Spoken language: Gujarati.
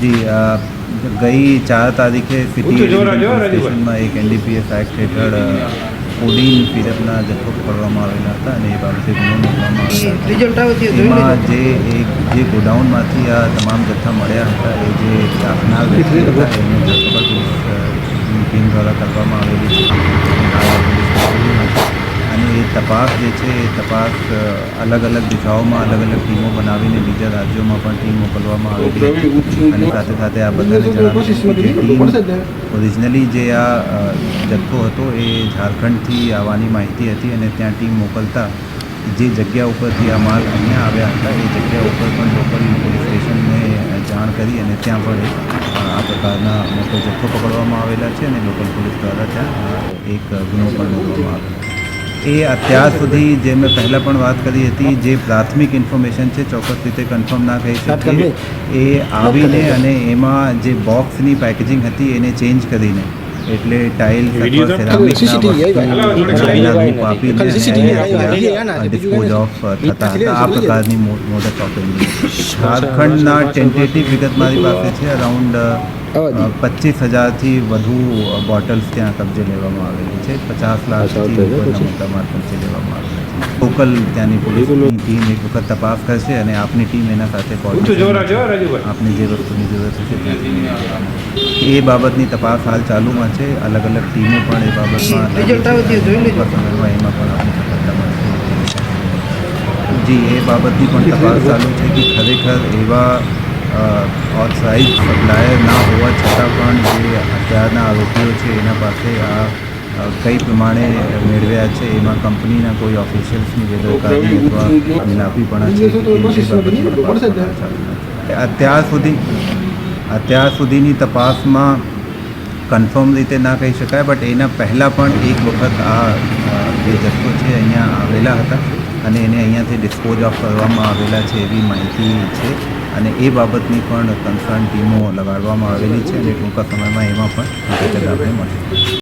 જી ગઈ ચાર તારીખે સિટી સ્ટેશનમાં એક એનડીપીએસ એક્ટ હેઠળ ઓડિન પીરપના જથ્થો પકડવામાં આવેલા હતા અને એ બાબતે ગુનો નોંધવામાં આવેલા હતા રિઝલ્ટ આવે તે જોઈ એમાં જે એક જે ગોડાઉનમાંથી આ તમામ જથ્થા મળ્યા હતા એ જે આપનાર વ્યક્તિ હતા ધરપકડ ટીમ દ્વારા કરવામાં આવેલી છે તપાસ જે છે એ તપાસ અલગ અલગ દિશાઓમાં અલગ અલગ ટીમો બનાવીને બીજા રાજ્યોમાં પણ ટીમ મોકલવામાં આવેલી છે. અને સાથે સાથે આ બધાને જણાવ્યું કે ટીમ ઓરિજિનલી જે આ જથ્થો હતો એ ઝારખંડથી આવવાની માહિતી હતી અને ત્યાં ટીમ મોકલતા જે જગ્યા ઉપરથી આ માલ અહીંયા આવ્યા હતા એ જગ્યા ઉપર પણ લોકલ પોલીસ સ્ટેશનને જાણ કરી અને ત્યાં પણ આ પ્રકારના મોટો જથ્થો પકડવામાં આવેલા છે અને લોકલ પોલીસ દ્વારા ત્યાં એક ગુનો પણ નોંધવામાં આવ્યો એ અત્યાર સુધી જે મેં પહેલાં પણ વાત કરી હતી જે પ્રાથમિક ઇન્ફોર્મેશન છે ચોક્કસ રીતે કન્ફર્મ ના કહી શકીએ એ આવીને અને એમાં જે બોક્સની પેકેજિંગ હતી એને ચેન્જ કરીને એટલે ટાઇલ. છે, ડિસ્પોઝ ઓફ થતા હતા. આ પ્રકારની મોડસ ઓપરેન્ડી ઝારખંડના ટેન્ટેટિવ વિગત મારી પાસે છે અરાઉન્ડ પચીસ હજારથી વધુ બોટલ્સ ત્યાં કબજે લેવામાં આવેલી છે. પચાસ લાખથી મોટા માલ કબજે લેવામાં આવેલા છે. લોકલ ત્યાંની પોલીસની ટીમ એક વખત તપાસ કરશે અને આપની ટીમ એના સાથે આપને જે વસ્તુની જરૂરત હશે ત્યાંથી એ બાબતની તપાસ હાલ ચાલુમાં છે. અલગ અલગ ટીમો પણ એ બાબતમાં રિઝલ્ટ આવે જોઈ એમાં પણ જી એ બાબતની પણ તપાસ ચાલુ છે કે ખરેખર એવા ઓથરાઇઝ સપ્લાયર ના હોવા છતાં પણ જે અત્યારના આરોપીઓ છે એના પાસે આ કઈ પ્રમાણે મેળવ્યા છે એમાં કંપનીના કોઈ ઓફિશિયલ્સની બેદરકારી અથવા મિલાપીપણા છે કે કેમ તે બાબતની તપાસ પણ છે. અત્યાર સુધી અત્યાર સુધીની તપાસમાં કન્ફર્મ રીતે ના કહી શકાય, બટ એના પહેલાં પણ એક વખત આ જે જથ્થો છે અહીંયા આવેલા હતા અને એને અહીંયાથી ડિસ્પોઝ ઓફ કરવામાં આવેલા છે એવી માહિતી છે અને એ બાબતની પણ કન્સર્ન ટીમો લગાડવામાં આવેલી છે અને ટૂંકા સમયમાં એમાં પણ હકીકત આપણે મળશે.